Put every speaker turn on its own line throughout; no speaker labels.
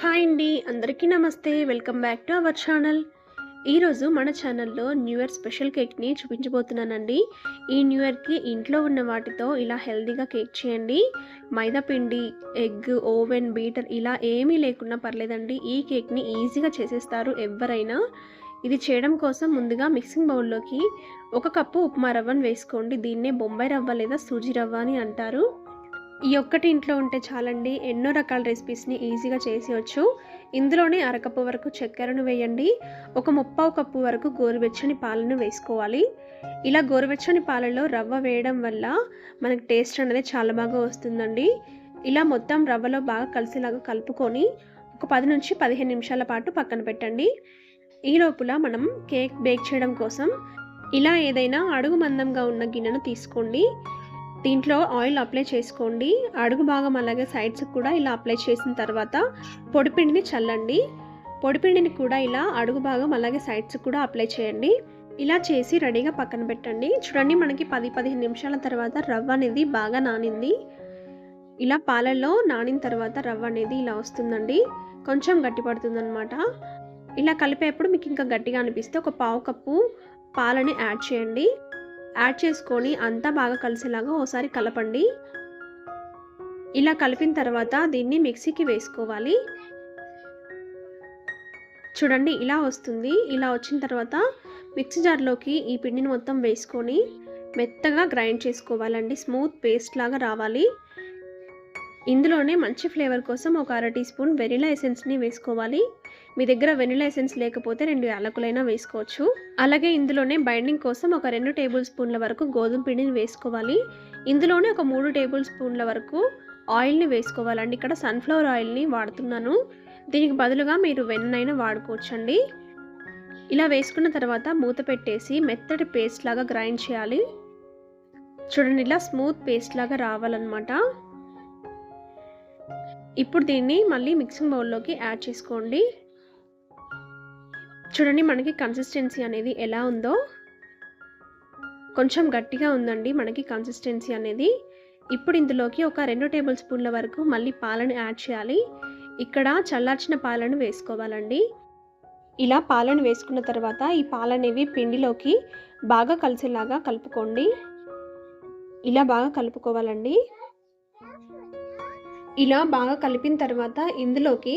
Hi అండి అందరికీ నమస్తే. Welcome back to our channel. ఈరోజు మన ఛానల్లో న్యూ ఇయర్ స్పెషల్ కేక్ని చూపించబోతున్నానండి. ఈ న్యూ ఇయర్కి ఇంట్లో ఉన్న వాటితో ఇలా హెల్తీగా కేక్ చేయండి. మైదా పిండి ఎగ్ ఓవెన్ బీటర్ ఇలా ఏమీ లేకున్నా పర్లేదండి. ఈ కేక్ని ఈజీగా చేసేస్తారు ఎవరైనా ఇది చేయడం కోసం ముందుగా మిక్సింగ్ బౌల్లోకి ఒక కప్పు ఉప్మా రవ్వను వేసుకోండి. దీన్నే బొంబాయి రవ్వ లేదా సూజీ రవ్వ అని అంటారు. ఈ ఒక్కటి ఇంట్లో ఉంటే చాలండి. ఎన్నో రకాల రెసిపీస్ని ఈజీగా చేసేయచ్చు. ఇందులోనే అరకప్పు వరకు చక్కెరను వేయండి. ఒక ముప్పావు కప్పు వరకు గోరువెచ్చని పాలను వేసుకోవాలి. ఇలా గోరువెచ్చని పాలలో రవ్వ వేయడం వల్ల మనకు టేస్ట్ అనేది చాలా బాగా వస్తుందండి. ఇలా మొత్తం రవ్వలో బాగా కలిసేలాగా కలుపుకొని ఒక పది నుంచి పదిహేను నిమిషాల పాటు పక్కన పెట్టండి. ఈ లోపల మనం కేక్ బేక్ చేయడం కోసం ఇలా ఏదైనా అడుగు మందంగా ఉన్న గిన్నెను తీసుకోండి. దీంట్లో ఆయిల్ అప్లై చేసుకోండి. అడుగు భాగం అలాగే సైడ్స్ కూడా ఇలా అప్లై చేసిన తర్వాత పొడిపిండిని చల్లండి. పొడిపిండిని కూడా ఇలా అడుగు భాగం అలాగే సైడ్స్ కూడా అప్లై చేయండి. ఇలా చేసి రెడీగా పక్కన పెట్టండి. చూడండి మనకి పది పదిహేను నిమిషాల తర్వాత రవ్వ అనేది బాగా నానింది. ఇలా పాలల్లో నానిన తర్వాత రవ్వ అనేది ఇలా వస్తుందండి. కొంచెం గట్టి పడుతుందన్నమాట. ఇలా కలిపేప్పుడు మీకు ఇంకా గట్టిగా అనిపిస్తే ఒక పావు కప్పు పాలని యాడ్ చేయండి. యాడ్ చేసుకొని అంతా బాగా కలిసేలాగా ఓసారి కలపండి. ఇలా కలిపిన తర్వాత దీన్ని మిక్సీకి వేసుకోవాలి. చూడండి ఇలా వస్తుంది. ఇలా వచ్చిన తర్వాత మిక్సీ జార్లోకి ఈ పిండిని మొత్తం వేసుకొని మెత్తగా గ్రైండ్ చేసుకోవాలండి. స్మూత్ పేస్ట్ లాగా రావాలి. ఇందులోనే మంచి ఫ్లేవర్ కోసం ఒక అర టీ స్పూన్ వెనిలా ఎసెన్స్ని వేసుకోవాలి. మీ దగ్గర వెనిలా ఎసెన్స్ లేకపోతే రెండు యాలకులైనా వేసుకోవచ్చు. అలాగే ఇందులోనే బైండింగ్ కోసం ఒక రెండు టేబుల్ స్పూన్ల వరకు గోధుమ పిండిని వేసుకోవాలి. ఇందులోనే ఒక మూడు టేబుల్ స్పూన్ల వరకు ఆయిల్ని వేసుకోవాలండి. ఇక్కడ సన్ఫ్లవర్ ఆయిల్ని వాడుతున్నాను. దీనికి బదులుగా మీరు వెన్నైనా వాడుకోవచ్చండి. ఇలా వేసుకున్న తర్వాత మూత పెట్టేసి మెత్తటి పేస్ట్ లాగా గ్రైండ్ చేయాలి. చూడండి ఇలా స్మూత్ పేస్ట్ లాగా రావాలన్నమాట. ఇప్పుడు దీన్ని మళ్ళీ మిక్సింగ్ బౌల్లోకి యాడ్ చేసుకోండి. చూడండి మనకి కన్సిస్టెన్సీ అనేది ఎలా ఉందో. కొంచెం గట్టిగా ఉందండి మనకి కన్సిస్టెన్సీ అనేది. ఇప్పుడు ఇందులోకి ఒక రెండు టేబుల్ స్పూన్ల వరకు మళ్ళీ పాలను యాడ్ చేయాలి. ఇక్కడ చల్లార్చిన పాలను వేసుకోవాలండి. ఇలా పాలను వేసుకున్న తర్వాత ఈ పాలనేవి పిండిలోకి బాగా కలిసేలాగా కలుపుకోండి. ఇలా బాగా కలుపుకోవాలండి. ఇలా బాగా కలిపిన తర్వాత ఇందులోకి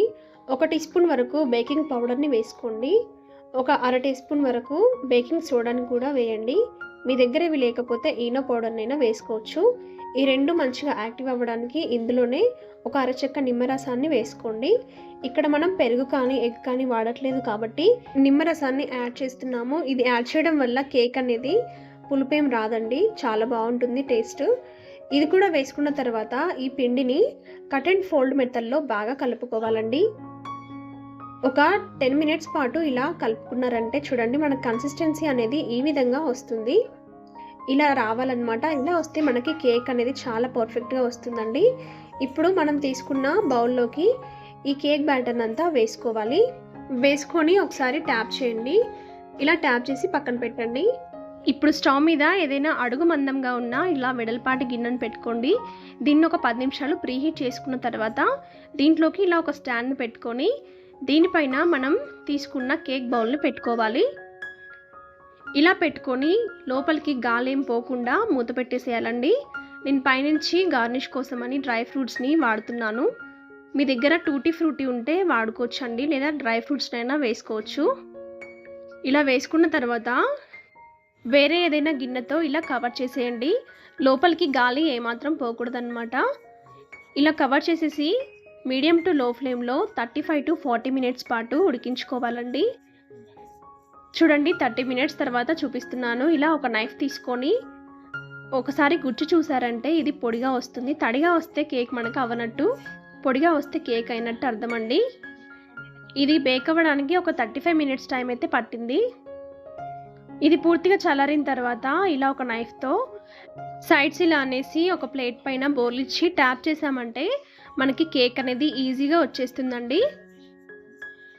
ఒక టీ స్పూన్ వరకు బేకింగ్ పౌడర్ని వేసుకోండి. ఒక అర టీ స్పూన్ వరకు బేకింగ్ సోడాని కూడా వేయండి. మీ దగ్గర ఇవి లేకపోతే ఈనో పౌడర్నైనా వేసుకోవచ్చు. ఈ రెండు మంచిగా యాక్టివ్ అవ్వడానికి ఇందులోనే ఒక అరచెక్క నిమ్మరసాన్ని వేసుకోండి. ఇక్కడ మనం పెరుగు కానీ ఎగ్ కానీ వాడట్లేదు కాబట్టి నిమ్మరసాన్ని యాడ్ చేస్తున్నాము. ఇది యాడ్ చేయడం వల్ల కేక్ అనేది పులుపేం రాదండి. చాలా బాగుంటుంది టేస్ట్. ఇది కూడా వేసుకున్న తర్వాత ఈ పిండిని కట్ అండ్ ఫోల్డ్ మెథడ్లో బాగా కలుపుకోవాలండి. ఒక టెన్ మినిట్స్ పాటు ఇలా కలుపుకున్నారంటే చూడండి మన కన్సిస్టెన్సీ అనేది ఈ విధంగా వస్తుంది. ఇలా రావాలన్నమాట. ఇలా వస్తే మనకి కేక్ అనేది చాలా పర్ఫెక్ట్గా వస్తుందండి. ఇప్పుడు మనం తీసుకున్న బౌల్లోకి ఈ కేక్ బ్యాటర్ అంతా వేసుకోవాలి. వేసుకొని ఒకసారి ట్యాప్ చేయండి. ఇలా ట్యాప్ చేసి పక్కన పెట్టండి. ఇప్పుడు స్టవ్ మీద ఏదైనా అడుగు మందంగా ఉన్న ఇలా వెడల్పాటి గిన్నెను పెట్టుకోండి. దీన్ని ఒక పది నిమిషాలు ప్రీహీట్ చేసుకున్న తర్వాత దీంట్లోకి ఇలా ఒక స్టాండ్ని పెట్టుకొని దీనిపైన మనం తీసుకున్న కేక్ బౌల్ని పెట్టుకోవాలి. ఇలా పెట్టుకొని లోపలికి గాలేం పోకుండా మూత పెట్టేసేయాలండి. నేను పైనుంచి గార్నిష్ కోసమని డ్రై ఫ్రూట్స్ని వాడుతున్నాను. మీ దగ్గర టూటీ ఫ్రూటీ ఉంటే వాడుకోవచ్చండి లేదా డ్రై ఫ్రూట్స్నైనా వేసుకోవచ్చు. ఇలా వేసుకున్న తర్వాత వేరే ఏదైనా గిన్నెతో ఇలా కవర్ చేసేయండి. లోపలికి గాలి ఏమాత్రం పోకూడదన్నమాట. ఇలా కవర్ చేసేసి మీడియం టు లో ఫ్లేమ్లో thirty five to forty minutes పాటు ఉడికించుకోవాలండి. చూడండి థర్టీ మినిట్స్ తర్వాత చూపిస్తున్నాను. ఇలా ఒక నైఫ్ తీసుకొని ఒకసారి గుచ్చి చూసారంటే ఇది పొడిగా వస్తుంది. తడిగా వస్తే కేక్ మనకు అవనట్టు పొడిగా వస్తే కేక్ అయినట్టు అర్థమండి. ఇది బేక్ అవ్వడానికి ఒక థర్టీ ఫైవ్ మినిట్స్ టైం అయితే పట్టింది. ఇది పూర్తిగా చల్లారిన తర్వాత ఇలా ఒక నైఫ్తో సైడ్స్ ఇలా అనేసి ఒక ప్లేట్ పైన బోర్లిచ్చి ట్యాప్ చేసామంటే మనకి కేక్ అనేది ఈజీగా వచ్చేస్తుందండి.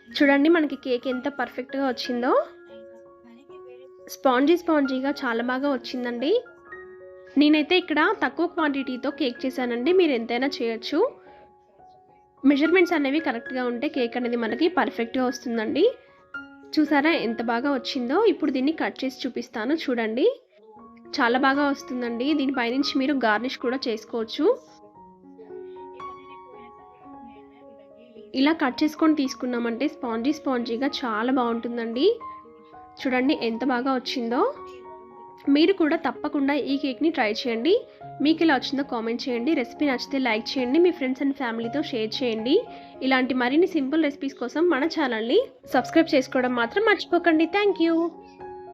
చూడండి మనకి కేక్ ఎంత పర్ఫెక్ట్గా వచ్చిందో. స్పాంజీ స్పాంజీగా చాలా బాగా వచ్చిందండి. నేనైతే ఇక్కడ తక్కువ క్వాంటిటీతో కేక్ చేశానండి. మీరు ఎంతైనా చేయొచ్చు. మెజర్మెంట్స్ అనేవి కరెక్ట్గా ఉంటే కేక్ అనేది మనకి పర్ఫెక్ట్గా వస్తుందండి. చూసారా ఎంత బాగా వచ్చిందో? ఇప్పుడు దీన్ని కట్ చేసి చూపిస్తాను చూడండి. చాలా బాగా వస్తుందండి. దీనిపైనుంచి మీరు గార్నిష్ కూడా చేసుకోవచ్చు. ఇలా కట్ చేసుకొని తీసుకున్నామంటే స్పాంజీ స్పాంజీగా చాలా బాగుంటుందండి. చూడండి ఎంత బాగా వచ్చిందో. మీరు కూడా తప్పకుండా ఈ కేక్ని ట్రై చేయండి. మీకు ఇలా వచ్చిందో కామెంట్ చేయండి. రెసిపీ నచ్చితే లైక్ చేయండి. మీ ఫ్రెండ్స్ అండ్ ఫ్యామిలీతో షేర్ చేయండి. ఇలాంటి మరిన్ని సింపుల్ రెసిపీస్ కోసం మన ఛానల్ని సబ్స్క్రైబ్ చేసుకోవడం మాత్రం మర్చిపోకండి. Thank you.